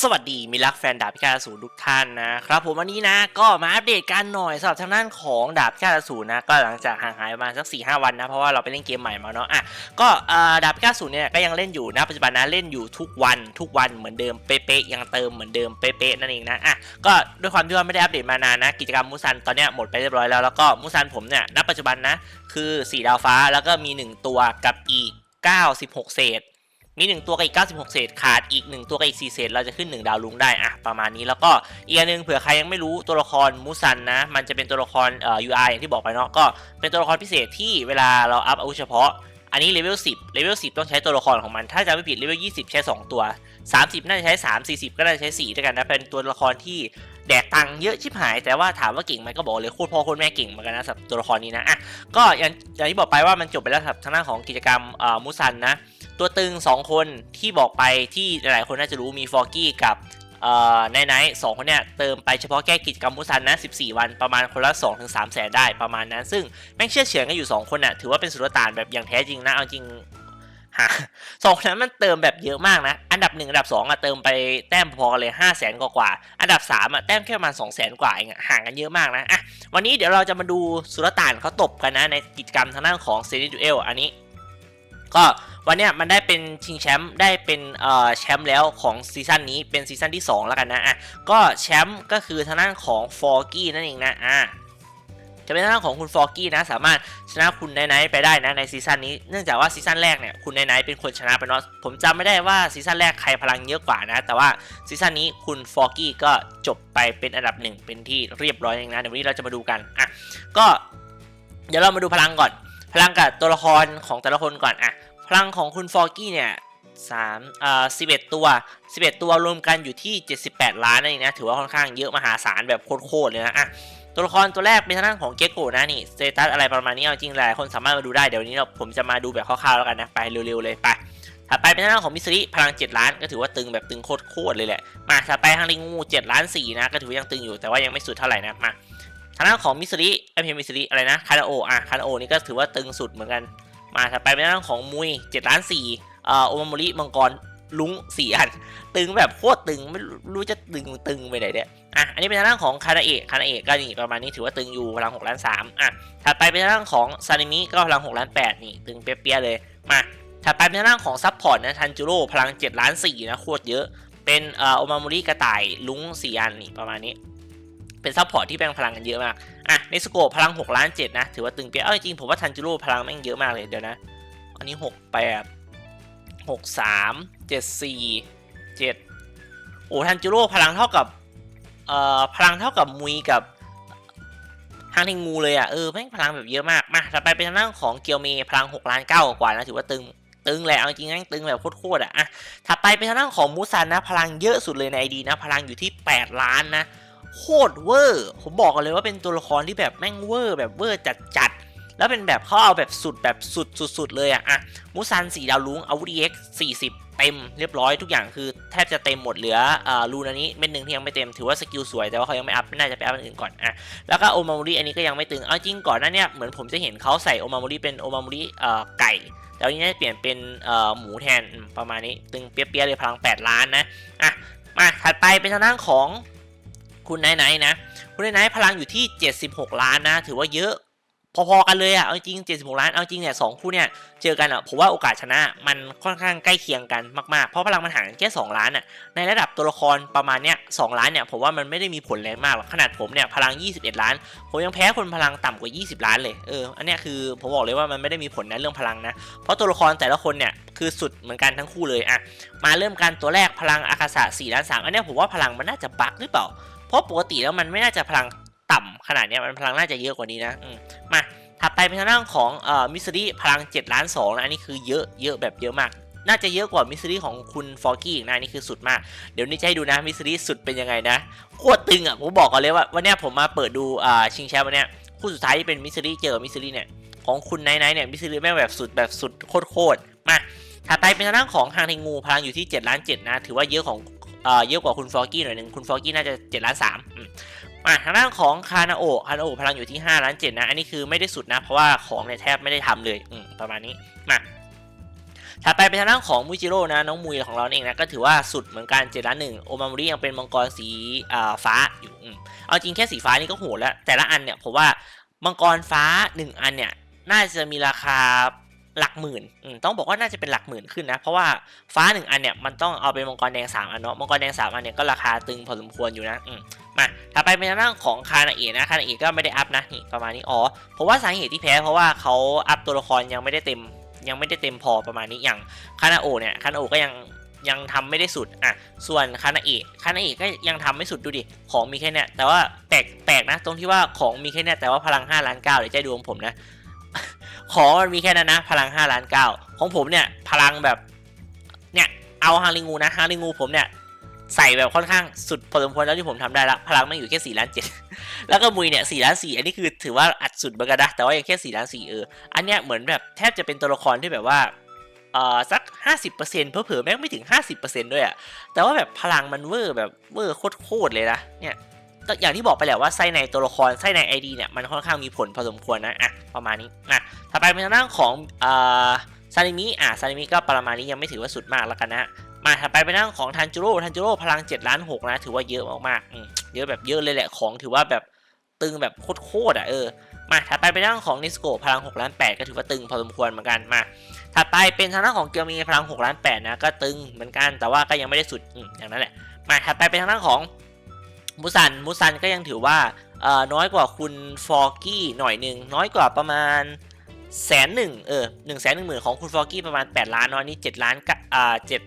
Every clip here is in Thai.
สวัสดีมิตรรักแฟนดาบพิฆาตอสูรทุกท่านนะครับผมวันนี้นะก็มาอัปเดตกันหน่อยสำหรับทางด้านของดาบพิฆาตอสูรนะก็หลังจากห่างหายประมาณสัก4ีหวันนะเพราะว่าเราไปเล่นเกมใหม่มาเนาะอะก็ดาบพิฆาตอสูรเนี่ยก็ยังเล่นอยู่นะปัจจุบันนะเล่นอยู่ทุกวันทุกวันเหมือนเดิมเป๊ะๆยังเติมเหมือนเดิมเป๊ะๆนั่นเองนะอะก็ด้วยความที่ว่าไม่ได้อัปเดตมานานนะกิจกรรมมูซันตอนเนี้ยหมดไปเรียบร้อยแล้วแล้วก็มูซันผมเนี่ยณปัจจุบันนะคือ 4 ดาวฟ้าแล้วก็มี 1 ตัวกับอีก 96 เศษ มี1ตัวกับอีก 96 เศษขาดอีก 1 ตัวกับอีก 4 เศษ เราจะขึ้น 1 ดาวลุงได้อะประมาณนี้แล้วก็อีกอันหนึงเผื่อใครยังไม่รู้ตัวละครมูซันนะ มันจะเป็นตัวละครเอ่อ UI อย่างที่บอกไปเนาะก็เป็นตัวละครพิเศษที่เวลาเราอัพอาวุธเฉพาะอันนี้เลเวล10 เลเวล10 ต้องใช้ตัวละครของมัน ถ้าจำไม่ผิดเลเวล20 ใช้ 2 ตัว 30 น่าจะใช้ 3 40 ก็น่าจะใช้ 4 ด้วยกันนะ เป็นตัวละครที่ แดกตังเยอะชิบหาย แต่ว่าถามว่าเก่งไหมก็บอกเลยโคตรพ่อโคตรแม่เก่งเหมือนกันนะสำหรับตัวละครนี้นะอะก็อย่างที่บอกไปว่ามันจบไปแล้วสำหรับทางด้านของกิจกรรมเอ่อมูซันนะตัวตึง 2 คนที่บอกไปที่หลายคนน่าจะรู้มีฟอร์กี้กับเอ่อไนไนท์สองคนเนี่ยเติมไปเฉพาะแก้กิจกรรมมุสันนะ 14 วันประมาณคนละ 2-3แสนได้ประมาณนั้น ซึ่งแม่งเชื่อเฉือนกันอยู่ 2 คนน่ะถือว่าเป็นสุลต่านแบบอย่างแท้จริงนะ เอาจริง หาสองคนนั้นมันเติมแบบเยอะมากนะ อันดับ1อันดับ2อะเติมไปแต้มพอกันเลย5 0 0แสนกว่า อันดับ3อะแต้มแค่ประมาณ2 0 0แสนกว่าเองอะห่างกันเยอะมากนะอะวันนี้เดี๋ยวเราจะมาดูสุลต่านเขาตบกันนะ ในกิจกรรมทางด้านของเซนิดูเอลอันนี้ ก็วันเนี้ยมันได้เป็นชิงแชมป์ได้เป็นเอ่อแชมป์แล้วของซีซั่นนี้เป็นซีซั่นที่ 2 แล้วกันนะอะก็แชมป์ก็คือทางด้านของฟอร์กี้นั่นเองนะอะ จะเป็นทางด้าของคุณฟอร์กี้นะสามารถชนะคุณไนไนไปได้นะในซีซั่นนี้เนื่องจากว่าซีซั่นแรกเนี่ยคุณไนไนเป็นคนชนะไปเนาะผมจำไม่ได้ว่าซีซั่นแรกใครพลังเยอะกว่านะ แต่ว่าซีซั่นนี้คุณฟอร์กี้ก็จบไปเป็นอันดับหนึ่งเป็นที่เรียบร้อยเองนะเดี๋ยววันนี้เราจะมาดูกันอะก็เดี๋ยวเรามาดูพลังก่อน พลังกับตัวละครของแต่ละคนก่อนอะพลังของคุณฟอร์กี้เนี่ยสามอ่าสิบเอ็ดตัวสิบเอ็ดตัวรวมกันอยู่ที่78ล้านนั่นเองนะถือว่าค่อนข้างเยอะมหาศาลแบบโคตรๆเลยนะอะ ตัวละครตัวแรกเป็นทางด้านของเกโกนะนี่สเตตัสอะไรประมาณนี้เอาจริงหลายคนสามารถมาดูได้เดี๋ยววนนี้เราผมจะมาดูแบบคร่าวๆแล้วกันนะไปเร็วๆเลยไปถัดไปเป็นทางด้านของมิสซิริพลัง 7 ล้านก็ถือว่าตึงแบบตึงโคตรๆเลยแหละมาถัดไปทางลิงู7ล้าน4นะก็ถือว่ายังตึงอยู่แต่ว่ายังไม่สุดเท่าไหร่นะมาทางด้านของมิสซิริไอเพมิสซิริอะไรนะคาราโออะคาราโอนี่ก็ถือว่าตึงสุดเหมือนกัน มาถัดไปเป็นเรื่องของมุย7ล้าน4เอ่อโอมาโมริมังกร ลุงสี่อัน ตึงแบบโคตรตึงไม่รู้จะตึงตึงไปไหนเนี่ยอะอันนี้เป็นทางด้านของคาราเอะคาราเอะก็นี่ประมาณนี้ถือว่าตึงอยู่พลัง6ล้าน3อะถัดไปเป็นทางด้านของซานิมิก็พลัง6ล้าน8นี่ตึงเปี้ยเลยมาถัดไปเป็นทางด้านของซับพอร์ตนะทันจูโร่พลัง7ล้าน4นะโคตรเยอะเป็นเอ่อโอมาโมริกระต่ายลุงสี่อันนี่ประมาณนี้เป็นซับพอร์ตที่แบ่งพลังกันเยอะมาก อะในสโกพลัง6ล้าน7นะ ถือว่าตึงเปียเอ้าจริงผมว่าทันจูโร่พลังแม่งเยอะมากเลยเดี๋ยวนะ อันนี้ 6 8 6 3 7 4 7โอ้ทันจูโร่พลังเท่ากับเอ่อพลังเท่ากับมุยกับฮางเทงงูเลยอะเออแม่งพลังแบบเยอะมากมาต่อไปเป็นทางด้านของเกียวเมพลัง6ล้าน9กว่านะถือว่าตึงตึงแหละเอาจริงๆแม่งตึงแบบโคตรๆอะอะถัดไปเป็นทางด้านของมูซันนะ พลังเยอะสุดเลยในไอดีนะ พลังอยู่ที่ 8 ล้านนะโคตรเวอร์ผมบอกกันเลยว่าเป็นตัวละครที่แบบแม่งเวอร์แบบเวอร์จัด แล้วเป็นแบบเขาเอาแบบสุดแบบสุดสุดๆเลยอะอะมูซันสีดาวลุงอาวุธ EX 40 เต็มเรียบร้อยทุกอย่างคือแทบจะเต็มหมดเหลืออ่ารูนอันนี้เม็ดหนึ่งที่ยังไม่เต็มถือว่าสกิลสวยแต่ว่าเขายังไม่อัพไม่น่าจะไปอัพอันอื่นก่อนอะแล้วก็โอมามุริอันนี้ก็ยังไม่ตึงเอาจริงก่อนหน้าเนี้ยเหมือนผมจะเห็นเขาใส่โอมามุริเป็นโอมามุริเอ่อไก่แล้วนี้จะเปลี่ยนเป็นเอ่อหมูแทนประมาณนี้ตึงเปี้ยๆเลยพลัง 8 ล้านนะอะมาถัดไปเป็นทางด้านของคุณไนท์ไนท์นะคุณไนท์ไนท์พลังอยู่ที่ 76 ล้านนะถือว่าเยอะ พอๆกันเลยอะเอาจริง 76 ล้าน เอาจริงเนี่ยสองคู่เนี่ย เจอกันอะผมว่าโอกาสชนะมันค่อนข้างใกล้เคียงกันมากๆ เพราะพลังมันห่างกันแค่ 2 ล้านอะในระดับตัวละครประมาณเนี้ย2ล้านเนี่ย ผมว่ามันไม่ได้มีผลแรงมากหรอก ขนาดผมเนี่ย พลัง 21 ล้าน ผมยังแพ้คนพลังต่ำกว่า 20 ล้านเลย เออ อันเนี้ยคือผมบอกเลยว่ามันไม่ได้มีผลในเรื่องพลังนะ เพราะตัวละครแต่ละคนเนี่ยคือสุดเหมือนกันทั้งคู่เลยอะมาเริ่มกันตัวแรกพลังอากาศะ4ล้าน3อันเนี้ยผมว่าพลังมันน่าจะบั๊กหรือเปล่า เพราะปกติแล้วมันไม่น่าจะพลัง ต่ำขนาดเนี้ยมันพลังน่าจะเยอะกว่านี้นะมาถัดไปเป็นทางด้านของเอ่อมิสซิลี่พลัง7ล้าน2นะอันนี้คือเยอะเยอะแบบเยอะมาก น่าจะเยอะกว่ามิสซิลี่ของคุณฟอร์กี้อีกนะอันนี่คือสุดมาก เดี๋ยวนี้จะให้ดูนะมิสซิลี่สุดเป็นยังไงนะโคตรตึงอะผมบอกก่อนเลยว่าวันนี้ผมมาเปิดดูอ่าชิงแชมป์วันเนี้ยคู่สุดท้ายที่เป็นมิสซิลี่เจอมิสซิลี่เนี่ยของคุณไนท์ไนท์เนี่ยมิสซิลี่แม่งแบบสุดแบบสุดโคตรๆมาถัดไปเป็นทางด้านของฮางเทงูพลังอยู่ที่7ล้าน7นะถือว่าเยอะของเอ่อเยอะกว่าคุณฟอร์กี้หน่อยหนึ่งคุณฟอร์กี้น่าจะ7ล้าน3 อืมมาทางด้านของคานาโอคานาโอพลังอยู่ที่5ล้าน7นะ อันนี้คือไม่ได้สุดนะ เพราะว่าของเนี่ยแทบไม่ได้ทำเลยอืมประมาณนี้มาถัดไปเป็นทางด้านของมูจิโร่นะ น้องมุยของเราเองนะก็ถือว่าสุดเหมือนกันเจ็ดล้านหนึ่งโอมามุริยังเป็นมังกรสีอ่าฟ้าอยู่อืมเอาจริงแค่สีฟ้านี่ก็โหดแล้ว แต่ละอันเนี่ยผมว่ามังกรฟ้าหนึ่งอันเนี่ยน่าจะมีราคาหลักหมื่นอืมต้องบอกว่าน่าจะเป็นหลักหมื่นขึ้นนะ เพราะว่าฟ้าหนึ่งอันเนี่ยมันต้องเอาเป็นมังกรแดงสามอันเนาะ มังกรแดงสามอันเนี่ยก็ราคาตึงพอสมควรอยู่นะอื มาถัดไปเป็นทางด้านของคานาเอะนะคานาเอะก็ไม่ได้อัพนะนี่ประมาณนี้อ๋อเพราะว่าสาเหตุที่แพ้เพราะว่าเขาอัพตัวละครยังไม่ได้เต็ม ยังไม่ได้เต็มพอประมาณนี้อย่างคานาโอเนี่ยคานาโอก็ยังยังทำไม่ได้สุดอะส่วนคานาเอะคานาเอะก็ยังทำไม่สุดดูดิของมีแค่เนี้ยแต่ว่าแปลกแปลกนะ ตรงที่ว่าของมีแค่เนี้ยแต่ว่าพลัง5ล้านเก้าเดี๋ยวใจดูของผมนะของมันมีแค่นั้นนะ พลัง5ล้านเก้าของผมเนี่ยพลังแบบเนี่ยเอาฮาริงูนะฮาริงูผมเนี่ย ใส่แบบค่อนข้างสุดพอสมควรแล้วที่ผมทำได้ละพลังไม่อยู่แค่4ล้านเจ็ดแล้วก็มุยเนี่ยสี่ล้านสี่อันนี้คือถือว่าอัดสุดเหมือนกันนะแต่ว่ายังแค่สี่ล้านสี่เอออันเนี้ยเหมือนแบบแทบจะเป็นตัวละครที่แบบว่าเอ่อสักห้าสิบเปอร์เซ็นต์เผลอแม่งไม่ถึงห้าสิบเปอร์เซ็นต์ด้วยอะแต่ว่าแบบพลังมันเวอร์แบบเวอร์โคตรเลยนะเนี่ยก็อย่างที่บอกไปแหละว่าไส้ในตัวละครไส้ในไอดีเนี่ยมันค่อนข้างมีผลพอสมควรนะอะประมาณนี้อะถัดไปเป็นทางด้านของเอ่อซานิมิอะซานิมิก็ประมาณนี้ยังไม่ถือว่าสุดมากแล้วกันนะ มาถัดไปเป็นทางด้านของทันจูโร่ทันจูโร่พลัง7ล้าน6นะ ถือว่าเยอะมากๆเยอะแบบเยอะเลยแหละของถือว่าแบบตึงแบบโคตรๆอะเออมาถัดไปเป็นทางด้านของนิสโกพลัง6ล้าน8ก็ถือว่าตึงพอสมควรเหมือนกันมาถัดไปเป็นทางด้านของเกียวมีพลัง6ล้าน8นะก็ตึงเหมือนกันแต่ว่าก็ยังไม่ได้สุดอย่างนั้นแหละมาถัดไปเป็นทางด้านของมูซันมูซันก็ยังถือว่าเอ่อน้อยกว่าคุณฟอร์กี้หน่อยหนึ่งน้อยกว่าประมาณแสนหนึ่งเออหนึ่งแสนหนึ่งหมื่นของคุณฟอร์กี้ประมาณ 8 ล้านเนาะนี่7ล้านกะอ่าเจ็ด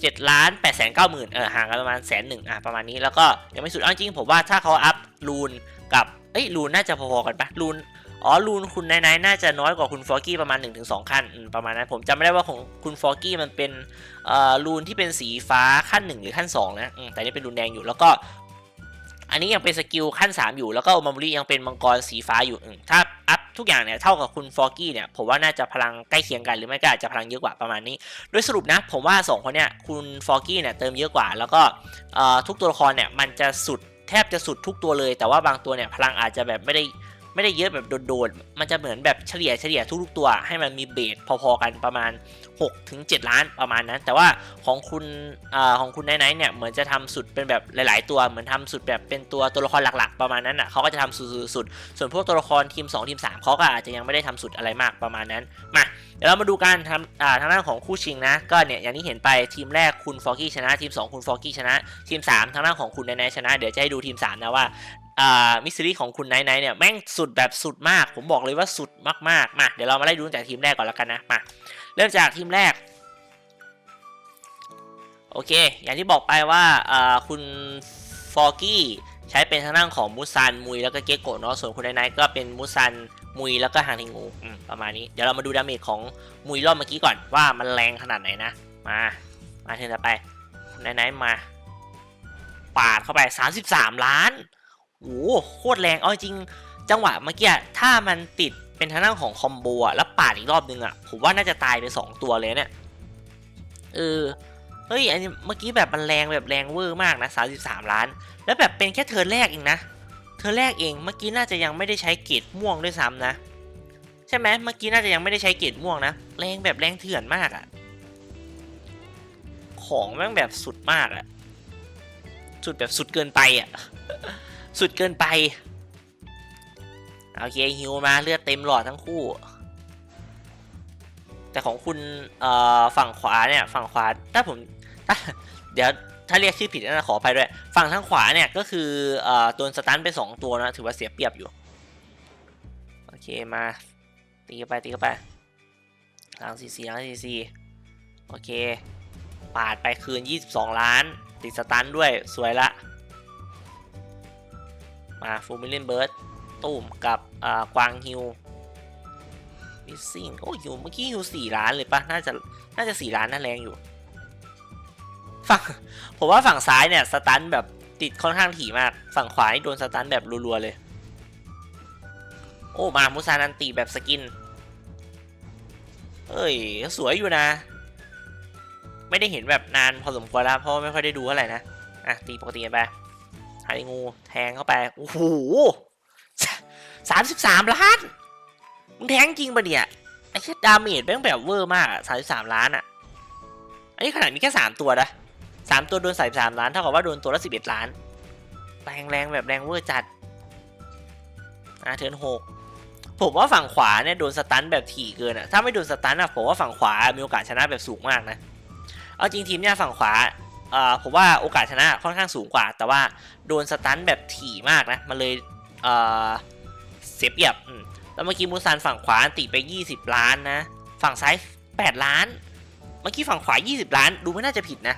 เจ็ดล้านแปดแสนเก้าหมื่นเออห่างกันประมาณแสนหนึ่งอะประมาณนี้แล้วก็ยังไม่สุดเอาจริงผมว่าถ้าเขาอัพลูนกับเอ้ยลูนน่าจะพอๆกันปะลูนอ๋อลูนคุณนายน่าจะน้อยกว่าคุณฟอร์กี้ประมาณ 1-2 ขั้นอืมประมาณนั้นผมจำไม่ได้ว่าของคุณฟอร์กี้มันเป็นเอ่อลูนที่เป็นสีฟ้าขั้น 1 หรือขั้น2นะแต่นี่เป็นลูนแดงอยู่แล้วก็ อันนี้ยังเป็นสกิลขั้น 3 อยู่ แล้วก็โอมามุริยังเป็นมังกรสีฟ้าอยู่ถ้าอัพทุกอย่างเนี่ยเท่ากับคุณฟอร์กี้เนี่ยผมว่าน่าจะพลังใกล้เคียงกันหรือไม่ก็อาจจะพลังเยอะกว่าประมาณนี้ โดยสรุปนะ ผมว่า 2 คนเนี่ยคุณฟอร์กี้เนี่ยเติมเยอะกว่า แล้วก็ทุกตัวละครเนี่ยมันจะสุดแทบจะสุดทุกตัวเลย แต่ว่าบางตัวเนี่ยพลังอาจจะแบบไม่ได้ไม่ได้เยอะแบบโดดๆ มันจะเหมือนแบบเฉลี่ยเฉลี่ยทุกๆตัว ให้มันมีเบสพอๆกันประมาณ 6ถึง7ล้านประมาณนั้น แต่ว่าของคุณอของคุณไนท์เนี่ยเหมือนจะทำสุดเป็นแบบหลาย ๆ ตัวเหมือนทำสุดแบบเป็นตัวตัวละครหลัก ๆ ประมาณนั้นอะเขาก็จะทำสุดๆสุดส่วนพวกตัวละครทีม 2 ทีม 3เขาก็อาจจะยังไม่ได้ทำสุดอะไรมากประมาณนั้นมาเดี๋ยวเรามาดูการทำทางด้านของคู่ชิงนะก็เนี่ยอย่างที่เห็นไปทีมแรกคุณฟอร์กี้ชนะทีม 2 คุณฟอร์กี้ชนะ ทีม 3 ทางด้านของคุณไนท์ชนะ เดี๋ยวจะให้ดูทีม 3 นะว่าอ่ามิสซิลี่ของคุณไนท์ไนท์เนี่ยแม่งสุดแบบสุดมาก ผมบอกเลยว่าสุดมากๆมาเดี๋ยวเรามาไล่ดูตั้งแต่ทีมแรกก่อนแล้วกันนะมา เริ่มจากทีมแรก โอเค อย่างที่บอกไปว่าคุณฟอร์กี้ใช้เป็นทางด้านของมูซันมุยแล้วก็เกโกะเนาะส่วนคุณไนท์ไนก็เป็นมูซันมุยแล้วก็ฮางทิงูประมาณนี้ เดี๋ยวเรามาดูดาเมจของมุยรอบเมื่อกี้ก่อนว่ามันแรงขนาดไหนนะ มา มาเทินต่อไปคุณไนท์ไนมา ปาดเข้าไป 33 ล้านโอ้โหโคตรแรง เอาจริง จังหวะเมื่อกี้ถ้ามันติด เป็นทางด้านของคอมโบอะแล้วปาดอีกรอบนึงอะผมว่าน่าจะตายไป 2 ตัวเลยเนี่ยเออเฮ้ยอันนี้เมื่อกี้แบบมันแรงแบบแรงเวอร์มากนะ 33 ล้าน แล้วแบบเป็นแค่เธอแรกเองนะ เธอแรกเองเมื่อกี้น่าจะยังไม่ได้ใช้เกรดม่วงด้วยซ้ำนะ ใช่ไหมเมื่อกี้น่าจะยังไม่ได้ใช้เกรดม่วงนะ แรงแบบแรงเถื่อนมากอะของแม่งแบบสุดมากอะสุดแบบสุดเกินไปอะสุดเกินไป โอเคฮิวมาเลือดเต็มหลอดทั้งคู่ แต่ของคุณเอ่อฝั่งขวาเนี่ยฝั่งขวาถ้าผมถ้าเดี๋ยวถ้าเรียกชื่อผิดนะขออภัยด้วย ฝั่งทางขวาเนี่ยก็คือเอ่อตัวสตันไปสองตัวนะถือว่าเสียเปรียบอยู่โอเคมาตีเข้าไปตีเข้าไปหลังซีซีหลังซีซีโอเค ปาดไปคืน 22 ล้าน ติดสตันด้วยสวยละ มาฟูมิลียนเบิร์ด ตูมกับกวางฮิวมิสซิ่งโอ้ฮิวเมื่อกี้ฮิวสี่ล้านเลยปะน่าจะน่าจะสี่ล้านน่าแรงอยู่ฝั่งผมว่าฝั่งซ้ายเนี่ยสตันแบบติดค่อนข้างถี่มาก ฝั่งขวาโดนสตันแบบรัวๆเลย โอ้มามุซานันตีแบบสกินเอ้ยสวยอยู่นะ ไม่ได้เห็นแบบนานพอสมควรแล้วเพราะไม่ค่อยได้ดูเท่าไหร่นะอะตีปกติไปหางูแทงเข้าไปโอ้โห สามสิบสามล้าน มึงแทงจริงปะเนี่ย ไอ้แค่ดาเมจแม่งแบบเวอร์มากสามสิบสามล้านอะอันนี้ขนาดมีแค่สามตัวนะสามตัวโดนสามสามล้านเท่ากับว่าโดนตัวละสิบเอ็ดล้าน แรงแรงแบบแรงเวอร์จัด อะเทิร์นหกผมว่าฝั่งขวาเนี่ยโดนสตันแบบถี่เกินอะถ้าไม่โดนสตันอะผมว่าฝั่งขวา มีโอกาสชนะแบบสูงมากนะ เอาจริงทีมเนี่ยฝั่งขวาเอ่อผมว่าโอกาสชนะค่อนข้างสูงกว่า แต่ว่าโดนสตันแบบถี่มากนะ มันเลยเอ่อ เสียเปรียบอืมแล้วเมื่อกี้มูซันฝั่งขวาอันติไป 20 ล้านนะ ฝั่งซ้าย 8 ล้าน เมื่อกี้ฝั่งขวา 20 ล้าน ดูไม่น่าจะผิดนะ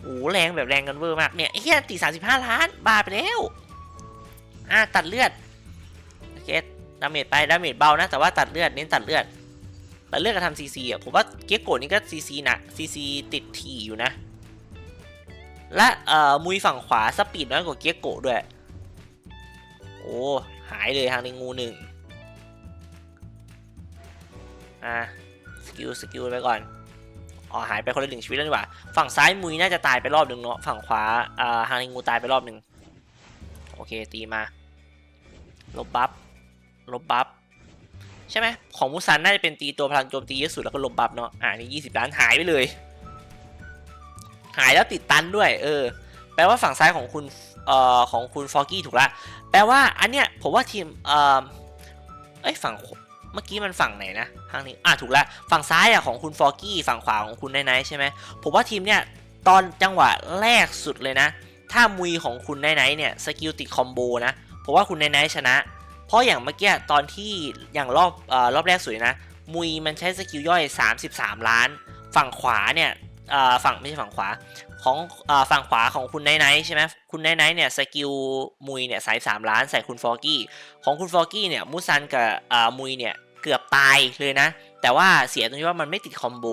โอ้โหแรงแบบแรงกันเวอร์มากเนี่ยไอ้เหี้ยอันติ35 ล้าน บาไปแล้วอะตัดเลือดโอเคดาเมจไปดาเมจเบานะ แต่ว่าตัดเลือดเน้นตัดเลือดแต่เลือกการทำซีซีอะผมว่าเกียโกะนี่ก็ซีซีนะซีซีติดทีอยู่นะ และเอ่อมุยฝั่งขวาสปีดน้อยกว่าเกียโกะด้วยโอ้ หายเลยทางในงูหนึ่งอะสกิลสกิลไปก่อนอ๋อหายไปคนละหนึ่งชีวิตแล้วนี่หว่า ฝั่งซ้ายมุยน่าจะตายไปรอบหนึ่งเนาะฝั่งขวาอ่าทางในงูตายไปรอบหนึ่งโอเคตีมาลบบัฟลบบัฟใช่ไหมของมูซันน่าจะเป็นตีตัวพลังโจมตีเยอะสุดแล้วก็ลบบัฟเนาะอ่านี่ยี่สิบล้านหายไปเลย หายแล้วติดตันด้วย เออ แปลว่าฝั่งซ้ายของคุณเอ่อของคุณฟอร์กี้ถูกละ แปลว่าอันเนี้ยผมว่าทีมเอ่อเอ้ยฝั่งเมื่อกี้มันฝั่งไหนนะทางนี้อะถูกและฝั่งซ้ายอะของคุณฟอร์กี้ฝั่งขวาของคุณไนท์ไนใช่ไหมผมว่าทีมเนี้ยตอนจังหวะแรกสุดเลยนะ ถ้ามุยของคุณไนท์ไนเนี่ยสกิลติดคอมโบนะผมว่าคุณไนท์ไนท์ชนะ เพราะอย่างเมื่อกี้ตอนที่อย่างรอบเอ่อรอบแรกสุดนะมุยมันใช้สกิลย่อย 33 ล้าน ฝั่งขวาเนี่ยเอ่อฝั่งไม่ใช่ฝั่งขวา ของอฝั่งขวาของคุณไนท์ไนใช่ไหมคุณไนท์ไนเนี่ยสกิลมุยเนี่ยใส่3ล้านใส่คุณฟอร์กี้ของคุณฟอร์กี้เนี่ยมูซันกับมุยเนี่ยเกือบตายเลยนะ แต่ว่าเสียตรงที่ว่ามันไม่ติดคอมโบ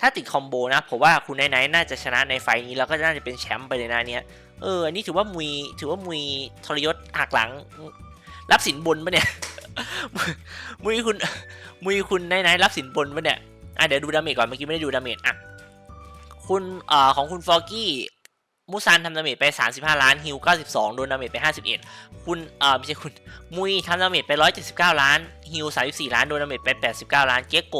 ถ้าติดคอมโบนะผมว่าคุณไนท์ไนน่าจะชนะในไฟล์นี้แล้วก็น่าจะเป็นแชมป์ไปเลยนะเนี้ยเอออันนี้ถือว่ามุยถือว่ามุยทรยศหักหลัง รับสินบนปะเนี่ยมุยคุณมุยคุณไหนๆรับสินบนปะเนี่ยอะเดี๋ยวดูดาเมจก่อนเมื่อกี้ไม่ได้ดูดาเมจอะ คุณอ่อของคุณฟอร์กี้มูซันทำดาเมจไป 35 ล้านฮิว92 โดนดาเมจไป 51 คุณเอ่อไม่ใช่คุณ มุยทำดาเมจไป 179 ล้านฮิว34 ล้าน โดนดาเมจไป 89 ล้าน เกโก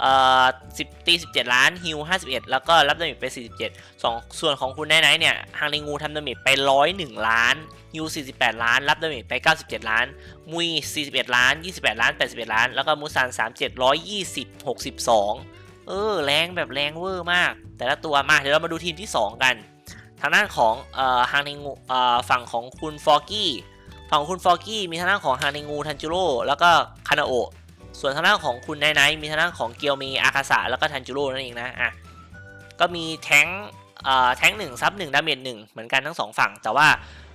เอ่อ10ตี17 ล้านฮิว51 แล้วก็รับดาเมจไป 47สองส่วนของคุณไนท์เนี่ยฮางเลงูทำดาเมจไป 101 ล้านฮิว48 ล้าน รับดาเมจไป 97 ล้าน มุย 41 ล้าน 28 ล้าน 81 ล้าน แล้วก็มูซัน37 120 62 เออแรงแบบแรงเวอร์มาก แต่ละตัวมาเดี๋ยวเรามาดูทีมที่ 2 กัน ทางด้านของเอ่อฮางเนงูเอ่อฝั่งของคุณฟอร์กี้ฝั่งคุณฟอร์กี้มีทางด้านของฮางเนงูทันจิโร่แล้วก็คานาโอส่วนทางด้านของคุณไนไนมีทางด้านของเกียวมีอาคาสะแล้วก็ทันจิโร่นั่นเองนะอะก็มีแท้งเอ่อแท้งหนึ่งซับหนึ่งดาเมจหนึ่งเหมือนกันทั้งสองฝั่งแต่ว่า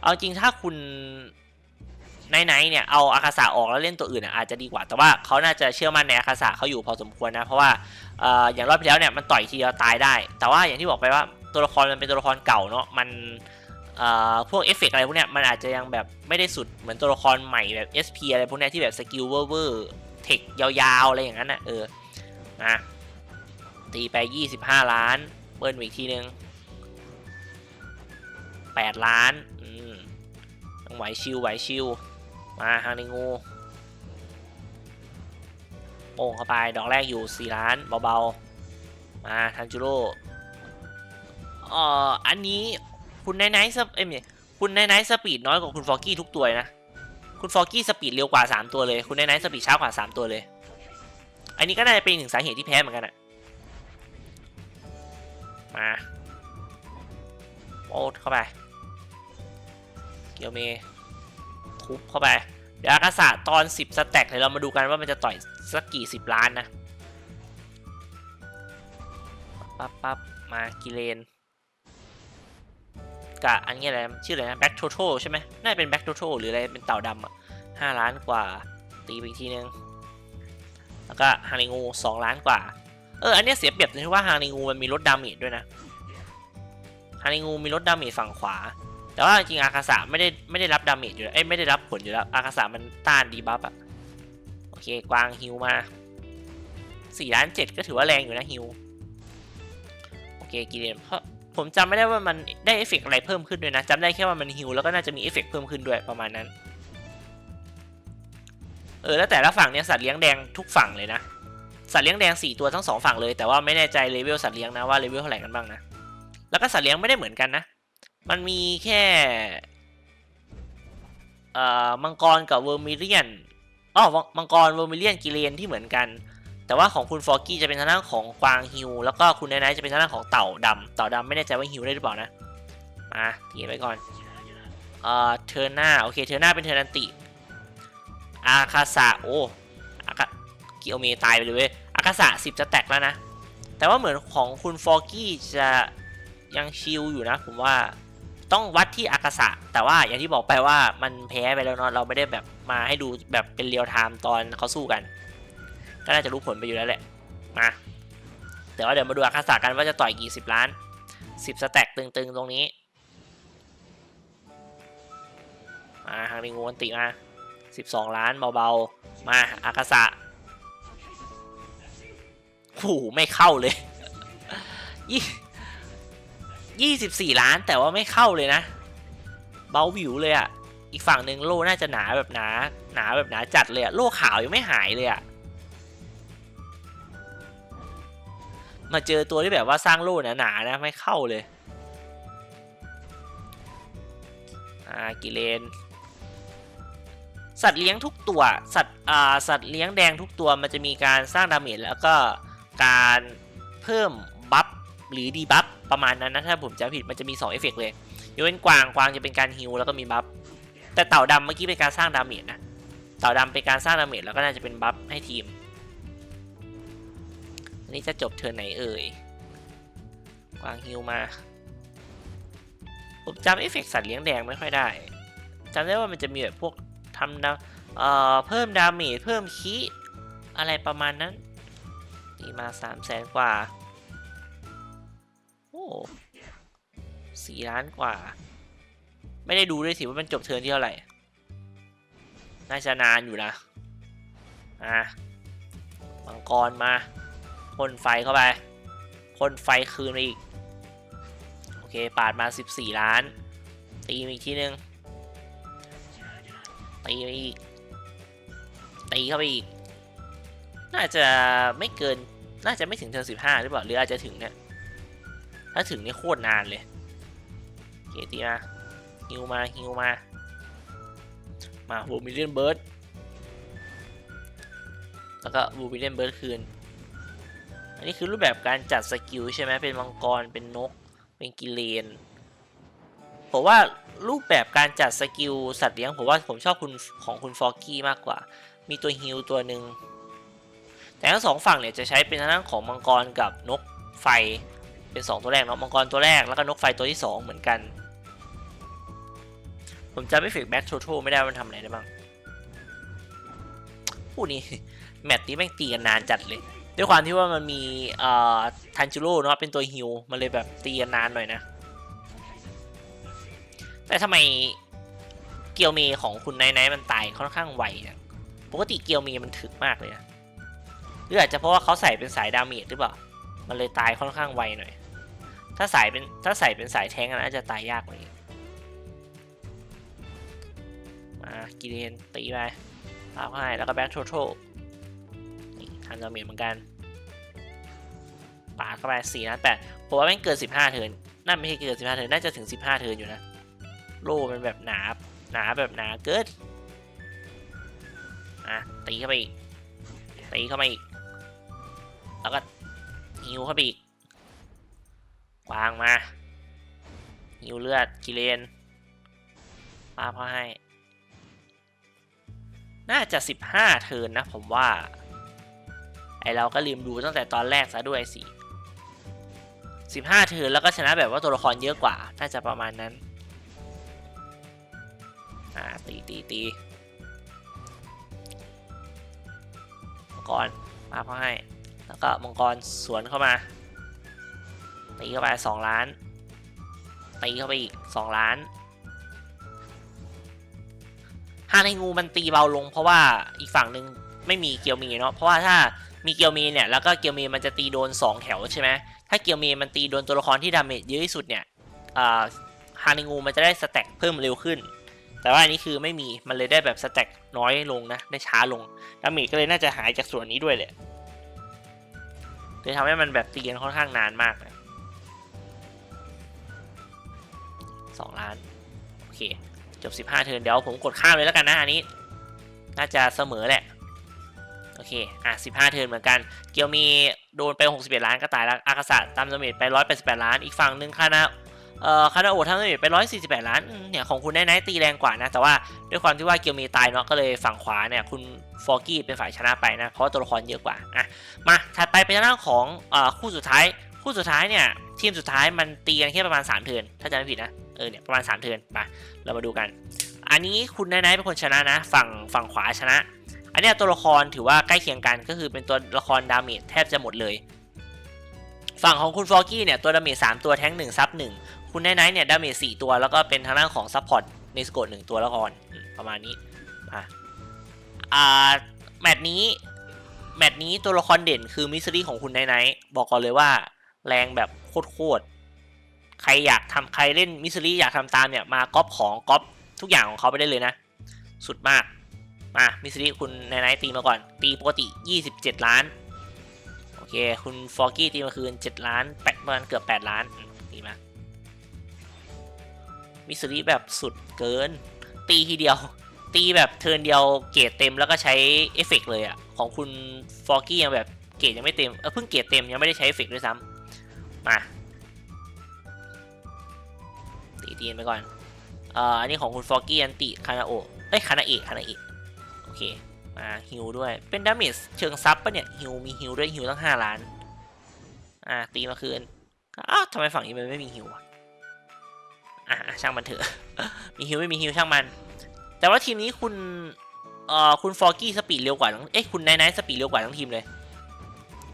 เอาจริงถ้าคุณ ไนไนท์เนี่ยเอาอาคาสะออกแล้วเล่นตัวอื่นอาจจะดีกว่า แต่ว่าเขาน่าจะเชื่อมั่นในอาคาสะเขาอยู่พอสมควรนะ เพราะว่าอย่างรอบที่แล้วเนี่ยมันต่อยทีเดียวตายได้ แต่ว่าอย่างที่บอกไปว่าตัวละครมันเป็นตัวละครเก่าเนาะ มันพวกเอฟเฟกต์อะไรพวกเนี้ยมันอาจจะยังแบบไม่ได้สุดเหมือนตัวละครใหม่แบบ SP อะไรพวกเนี้ยที่แบบสกิลเวอร์เวอร์เทคยาวๆอะไรอย่างนั้นน่ะเออนะตีไป 25 ล้าน เบิ้ลอีกทีนึง 8 ล้านอืมต้องไหวชิวไหวชิว มาฮางในงูโป่งเข้าไปดอกแรกอยู่ 4 ล้านเบาๆ มาทันจูโร่เอ่ออันนี้คุณไนไนท์สเอ้ยไม่ใช่คุณไนไนท์สปีดน้อยกว่าคุณฟอร์กี้ทุกตัวนะ คุณฟอร์กี้สปีดเร็วกว่า 3 ตัวเลย คุณไนไนท์สปีดช้ากว่า 3 ตัวเลย อันนี้ก็น่าจะเป็นหนึ่งสาเหตุที่แพ้เหมือนกันอะมาโอ้เข้าไป เกียวเม ทุบเข้าไป เดี๋ยวอากาศะตอน 10 สแต็กเดี๋ยวเรามาดูกันว่ามันจะต่อยสักกี่สิบล้านนะปั๊บปั๊บมากิเลนกับอันนี้อะไรชื่ออะไรนะแบ็กโทโทใช่ไหมน่าจะเป็นแบ็กโทโทหรืออะไรเป็นเต่าดำอะห้าล้านกว่าตีไปอีกทีนึง แล้วก็ฮาริงูสองล้านกว่า เอออันนี้เสียเปรียบตรงที่ว่าฮาริงูมันมีลดดาเมจด้วยนะฮาริงูมีลดดาเมจฝั่งขวา แต่ว่าจริงๆอาคาสะไม่ได้ไม่ได้รับดาเมจอยู่แล้วเอ้ยไม่ได้รับผลอยู่แล้วอาคาสะมันต้านดีบัฟอะโอเคกวางฮิวมาสี่ล้านเจ็ดก็ถือว่าแรงอยู่นะฮิวโอเคกีเรนเพราะผมจำไม่ได้ว่ามันได้เอฟเฟกอะไรเพิ่มขึ้นด้วยนะจำได้แค่ว่ามันฮิลแล้วก็น่าจะมีเอฟเฟกเพิ่มขึ้นด้วยประมาณนั้นเออแล้วแต่ละฝั่งเนี่ยสัตว์เลี้ยงแดงทุกฝั่งเลยนะสัตว์เลี้ยงแดง4ตัวทั้งสองฝั่งเลยแต่ว่าไม่แน่ใจเลเวลสัตว์เลี้ยงนะว่าเลเวลเท่าไหร่กันบ้างนะแล้วก็สัตว์เลี้ยงไม่ได้เหมือนกันนะ มันมีแค่เอ่อมังกรกับเวอร์มิเลียนอ๋อมังกรเวอร์มิเลียนกิเลนที่เหมือนกัน แต่ว่าของคุณฟอร์กี้จะเป็นทางด้านของกวางฮิวแล้วก็คุณไนไนท์จะเป็นทางด้านของเต่าดำเต่าดำไม่แน่ใจว่าฮิวได้หรือเปล่านะมาทีไปก่อนเอ่อเทอร์นาโอเคเทอร์นาเป็นเทอร์นันติอาคาสะโอ้อากากิโอเมตายไปเลยเว้ยอาคาสะสิบจะแตกแล้วนะ แต่ว่าเหมือนของคุณฟอร์กี้จะยังชิลอยู่นะผมว่า ต้องวัดที่อากาสะแต่ว่าอย่างที่บอกไปว่ามันแพ้ไปแล้วเนาะเราไม่ได้แบบมาให้ดูแบบเป็นเรียลไทม์ตอนเขาสู้กัน ก็น่าจะรู้ผลไปอยู่แล้วแหละมาแต่ว่าเดี๋ยวมาดูอาคาสะกันว่าจะต่อยกี่สิบล้านสิบสแต็กตึงๆตรงนี้มาทางนี้งูอันติมาสิบสองล้านเบาๆ มาอากาสะโอ้โหไม่เข้าเลยยี่ ยี่สิบสี่ล้านแต่ว่าไม่เข้าเลยนะ เบาวิวเลยอะ่ะอีกฝั่งหนึ่งโล่น่าจะหนาแบบหนาหนาแบบหนาจัดเลยอะโล่ขาวยังไม่หายเลยอะมาเจอตัวที่แบบว่าสร้างโล่หนาๆนะไม่เข้าเลยอ่ากิเลน สัตว์เลี้ยงทุกตัวสัตว์อ่าสัตว์เลี้ยงแดงทุกตัวมันจะมีการสร้างดาเมจแล้วก็การเพิ่มบัฟหรือดีบัฟ ประมาณนั้นนะถ้าผมจำผิดมันจะมี2เอฟเฟกต์เลยยกเว้นกวางกวางจะเป็นการฮิลแล้วก็มีบัฟแต่เต่าดำเมื่อกี้เป็นการสร้างดาเมจนะเต่าดำเป็นการสร้างดาเมจแล้วก็น่าจะเป็นบัฟให้ทีมอันนี้จะจบเทิร์นไหนเอ่ยกวางฮิลมาผมจำเอฟเฟกต์สัตว์เลี้ยงแดงไม่ค่อยได้จำได้ว่ามันจะมีแบบพวกทำดาเอ่อเพิ่มดาเมจเพิ่มคีอะไรประมาณนั้นตีมา3 0 0แสนกว่า สี่ล้านกว่า ไม่ได้ดูด้วยสิว่ามันจบเทิร์นที่เท่าไหร่ น่าจะนานอยู่นะ อะ มังกรมาพ่นไฟเข้าไปพ่นไฟคืนมาอีก โอเค ปาดมา 14 ล้าน ตีอีกทีนึง ตีมาอีก ตีเข้าไปอีก น่าจะไม่เกิน น่าจะไม่ถึงเทิร์น15 หรือเปล่า หรืออาจจะถึงเนี่ย ถ้าถึงนี่โคตรนานเลยเคตีมาฮิวมาฮิวมา มาบูมิเลียนเบิร์ดแล้วก็บูมิเลียนเบิร์ดคืน อันนี้คือรูปแบบการจัดสกิลใช่ไหมเป็นมังกร เป็นนก เป็นกิเลน ผมว่ารูปแบบการจัดสกิลสัตว์เลี้ยงผมว่าผมชอบคุณของคุณฟอกกี้มากกว่า มีตัวฮิลตัวหนึ่งแต่ทั้งสองฝั่งเนี่ยจะใช้เป็นทางด้านของมังกรกับนกไฟ เป็น 2 ตัวแรกเนาะมังกรตัวแรกแล้วก็นกไฟตัวที่ 2 เหมือนกัน ผมจำไม่ฟิกแบ็กโทโทไม่ได้ว่ามันทำอะไรได้บ้างผู้นี้แมตช์นี้แม่งตีกันนานจัดเลย ด้วยความที่ว่ามันมีเอ่อทันจิโร่เนาะเป็นตัวฮิลมันเลยแบบตีกันนานหน่อยนะ แต่ทำไมเกียวเมของคุณไนท์ไนมันตายค่อนข้างไวนี่ยปกติเกียวเมมันถึกมากเลยนะหรืออาจจะเพราะว่าเขาใส่เป็นสายดาเมจหรือเปล่า มันเลยตายค่อนข้างไวหน่อย ถ้าสายเป็นถ้าใส่เป็นสายแทงก์น่าจะตายยากเลยมากิเลนตีไปปาให้แล้วก็แบ็คโทโทนี่ทำดาเมจเหมือนกันปาเข้าไปสี่นัดแปดผมว่าแม่งเกินสิบห้าเทิร์นน่าไม่ใช่เกินสิบห้าเทิร์นน่าจะถึงสิบห้าเทิร์นอยู่นะ โล่มันแบบหนาหนาแบบหนาเกินอะตีเข้าไปอีกตีเข้ามาอีก แล้วก็ฮิวเข้าไปอีก วางมาฮิวเลือดกิเลนปาพอให้ น่าจะ 15 เทินนะผมว่า ไอเราก็ลืมดูตั้งแต่ตอนแรกซะด้วยสิ15 เทินแล้วก็ชนะแบบว่าตัวละครเยอะกว่า น่าจะประมาณนั้น อ่า ตีตีตีมังกรมาพอให้ แล้วก็มังกรสวนเข้ามา ตีเข้าไปสองล้านตีเข้าไปอีกสองล้านฮาในงูมันตีเบาลง เพราะว่าอีกฝั่งหนึ่งไม่มีเกียวมีเนาะเพราะว่าถ้ามีเกียวมีเนี่ยแล้วก็เกียวมีมันจะตีโดน 2 แถวใช่ไหมถ้าเกียวมีมันตีโดนตัวละครที่ดาเมจเยอะที่สุดเนี่ยฮานิงูมันจะได้สแต็กเพิ่มเร็วขึ้น แต่ว่าอันนี้คือไม่มีมันเลยได้แบบสแต็กน้อยลงนะได้ช้าลงดาเมจก็เลยน่าจะหายจากส่วนนี้ด้วยแหละเลยทำให้มันแบบตีกันค่อนข้างนานมากนะ 2 ล้าน โอเค จบ 15 เทิร์นเดี๋ยวผมกดข้ามเลยแล้วกันนะอันนี้ น่าจะเสมอแหละ โอเค อะ 15 เทิร์นเหมือนกัน เกียวมีโดนไป 61 ล้านก็ตายแล้ว อากาศตามสมิธไป 188 ล้าน อีกฝั่งหนึ่งคานาเอ่อคานาโอทั้งสมิธไป 148 ล้าน เนี่ยของคุณไน้นะตีแรงกว่านะ แต่ว่าด้วยความที่ว่าเกียวมีตายเนาะ ก็เลยฝั่งขวาเนี่ยคุณฟอร์กี้เป็นฝ่ายชนะไปนะ เพราะตัวละครเยอะกว่า อะ มาถัดไปเป็นหน้าของอ่อคู่สุดท้าย คู่สุดท้ายเนี่ยทีมสุดท้ายมันตีกันแค่ประมาณ 3 เทิร์นถ้าจำไม่ผิดนะ เออเนี่ยประมาณ 3 เทิร์นมาเรามาดูกัน อันนี้คุณนท์ไนท์เป็นคนชนะนะ ฝั่งฝั่งขวาชนะ อันนี้ตัวละครถือว่าใกล้เคียงกันก็คือเป็นตัวละครดาเมจแทบจะหมดเลย ฝั่งของคุณฟอร์กี้เนี่ยตัวดาเมจสามตัวแท้งหนึ่งซับหนึ่งคุณนท์ไนท์เนี่ยดาเมจสี่ตัวแล้วก็เป็นทางด้านของซัพพอร์ตในสโกดหนึ่งตัวละครประมาณนี้อะอ่าแมตช์นี้แมตช์นี้ตัวละครเด่นคือมิสซิลี่ของคุณไนท์ไนท์บอกก่อนเลยว่า แรงแบบโคตร ใครอยากทำใครเล่นมิสซิลี่อยากทำตามเนี่ยมาก๊อปของก๊อปทุกอย่างของเขาไปได้เลยนะ สุดมาก มามิสซิลี่คุณไนท์ไนท์ตีมาก่อน ตีปกติ 27 ล้าน โอเค คุณฟอร์กี้ตีมาคืน 7 ล้านแปดประมาณเกือบ 8 ล้านตีมามิสซิลี่แบบสุดเกิน ตีทีเดียว ตีแบบเทิร์นเดียวเกรดเต็มแล้วก็ใช้เอฟเฟกต์เลยอะของคุณฟอร์กี้ยังแบบเกรดยังไม่เต็มเออเพิ่งเกรดเต็มยังไม่ได้ใช้เอฟเฟกต์ด้วยซ้ำมา ตีนไปก่อนเอ่ออันนี้ของคุณฟอร์กี้อันติคานาโอเอ้ยคานาเอะคานาเอะโอเคมาฮิวด้วยเป็นดาเมจเชิงซับปะเนี่ยฮิวมีฮิวด้วยฮิวตั้งห้าล้านอ่าตีมาคืนอ้าวทำไมฝั่งนี้มันไม่มีฮิวอะอะอะช่างมันเถอะมีฮิวไม่มีฮิวช่างมัน แต่ว่าทีมนี้คุณเอ่อคุณฟอร์กี้สปีดเร็วกว่าทั้งเอ้ยคุณไนท์ไนท์สปีดเร็วกว่าทั้งทีมเลย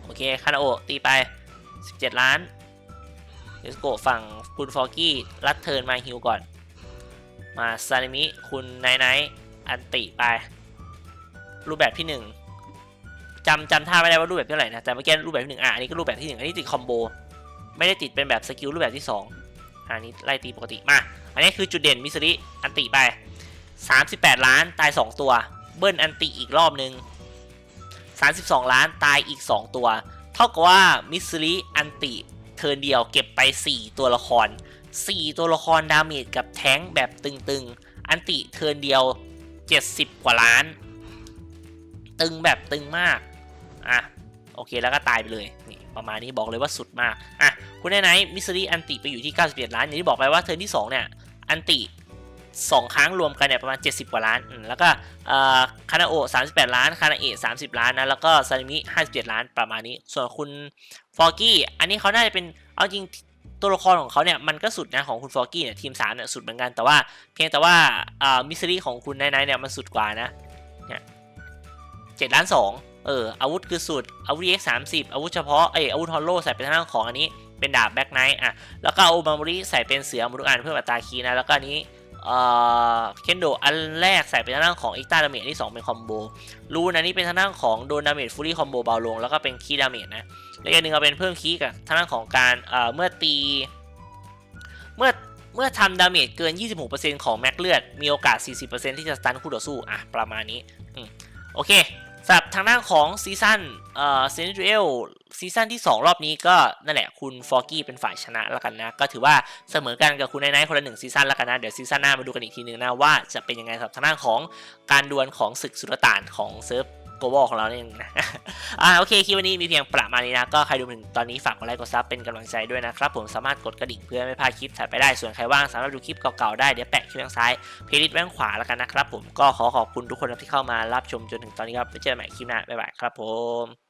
โอเคคานาโอตีไป 17 ล้าน เดสโกฝั่งคุณฟอร์กี้รัดเทิร์นมาฮิวก่อน มาซานิมิคุณไนไนอันติไป รูปแบบที่หนึ่งจำจำท่าไม่ได้ว่ารูปแบบเท่าไหร่นะแต่เมื่อกี้รูปแบบที่หนึ่งอะอันนี้ก็รูปแบบที่หนึ่งอันนี้ติดคอมโบไม่ได้ติดเป็นแบบสกิลรูปแบบที่สองอันนี้ไล่ตีปกติมา อันนี้คือจุดเด่นมิสซิริอันติไป 38 ล้านตาย 2 ตัว เบิ้ลอันติอีกรอบนึง 32 ล้านตายอีก 2 ตัว เท่ากับว่ามิสซิริอันติ เทิร์นเดียวเก็บไป 4 ตัวละคร 4 ตัวละครดาเมจกับแท้งแบบตึงๆ อันติเทิร์นเดียว 70 กว่าล้าน ตึงแบบตึงมาก อะ โอเคแล้วก็ตายไปเลย นี่ประมาณนี้บอกเลยว่าสุดมาก อะ คุณไนไนมิสซิลี่อันติไปอยู่ที่ 91 ล้าน อย่างที่บอกไปว่าเทิร์นที่ 2 เนี่ย อันติ 2 ครั้งรวมกันเนี่ยประมาณ 70 กว่าล้าน แล้วก็เอ่อคานาโอ38 ล้าน คานาเอะ30 ล้านนะ แล้วก็ซานิมิ 57 ล้านประมาณนี้ ส่วนคุณฟอร์กี้ อันนี้เขาน่าจะเป็น เอาจริงตัวละครของเขาเนี่ยมันก็สุดนะของคุณฟอร์กี้เนี่ยทีม3เนี่ยสุดเหมือนกัน แต่ว่าเพียงแต่ว่ามิสซิรี่ของคุณไนท์ไนเนี่ยมันสุดกว่านะ เนี่ย7ล้าน2เอออาวุธคือสุด อาวุธ EX 30อาวุธเฉพาะ เอยอาวุธฮอลโลใส่เป็นทางด้านของอันนี้เป็นดาบแบ็กไนท์อะ แล้วก็โอบามาริใส่เป็นเสือมรุกอันเพื่ออัตราคีนะ แล้วก็อันนี้ เออเคนโดอันแรกใส่เป็นทางด้านของอิกตาดาเมจที่ 2 เป็นคอมโบรูนอันนี่เป็นทางด้านของโดนดาเมจฟูลี่คอมโบเบาลง แล้วก็เป็นคีย์ดาเมจนะแล้วอีกหนึ่งเอาเป็นเพิ่มคีย์กับทางด้านของการเอ่อเมื่อตี เมื่อเมื่อทำดาเมจเกิน 26%ของแม็กเลือด มีโอกาส 40%ที่จะสตันคู่ต่อสู้อะประมาณนี้อโอเค สำหรับทางด้านของซีซั่นเอ่อเซนจูเอลซีซั่นที่ 2 รอบนี้ก็นั่นแหละคุณฟอร์กี้เป็นฝ่ายชนะแล้วกันนะ ก็ถือว่าเสมอกันกับคุณไนท์คนละหนึ่งซีซั่นแล้วกันนะ เดี๋ยวซีซั่นหน้ามาดูกันอีกทีนึงนะว่าจะเป็นยังไงสำหรับทางด้านของการดวลของศึกสุลต่านของเซิร์ฟ โกลบอลของเราเนี่ยนะอ่าโอเคคลิปวันนี้มีเพียงประมาณนี้นะ ก็ใครดูถึงตอนนี้ฝากกดไลค์กดซับเป็นกำลังใจด้วยนะครับผมสามารถกดกระดิ่งเพื่อไม่พลาดคลิปถัดไปได้ส่วนใครว่างสามารถดูคลิปเก่าๆได้เดี๋ยวแปะคลิปทางซ้ายเพลย์ลิสต์ไว้ข้างขวาแล้วกันนะครับผมก็ขอขอบคุณทุกคนที่เข้ามารับชมจนถึงตอนนี้ครับไว้เจอกันใหม่คลิปหน้าบ๊ายบายครับผม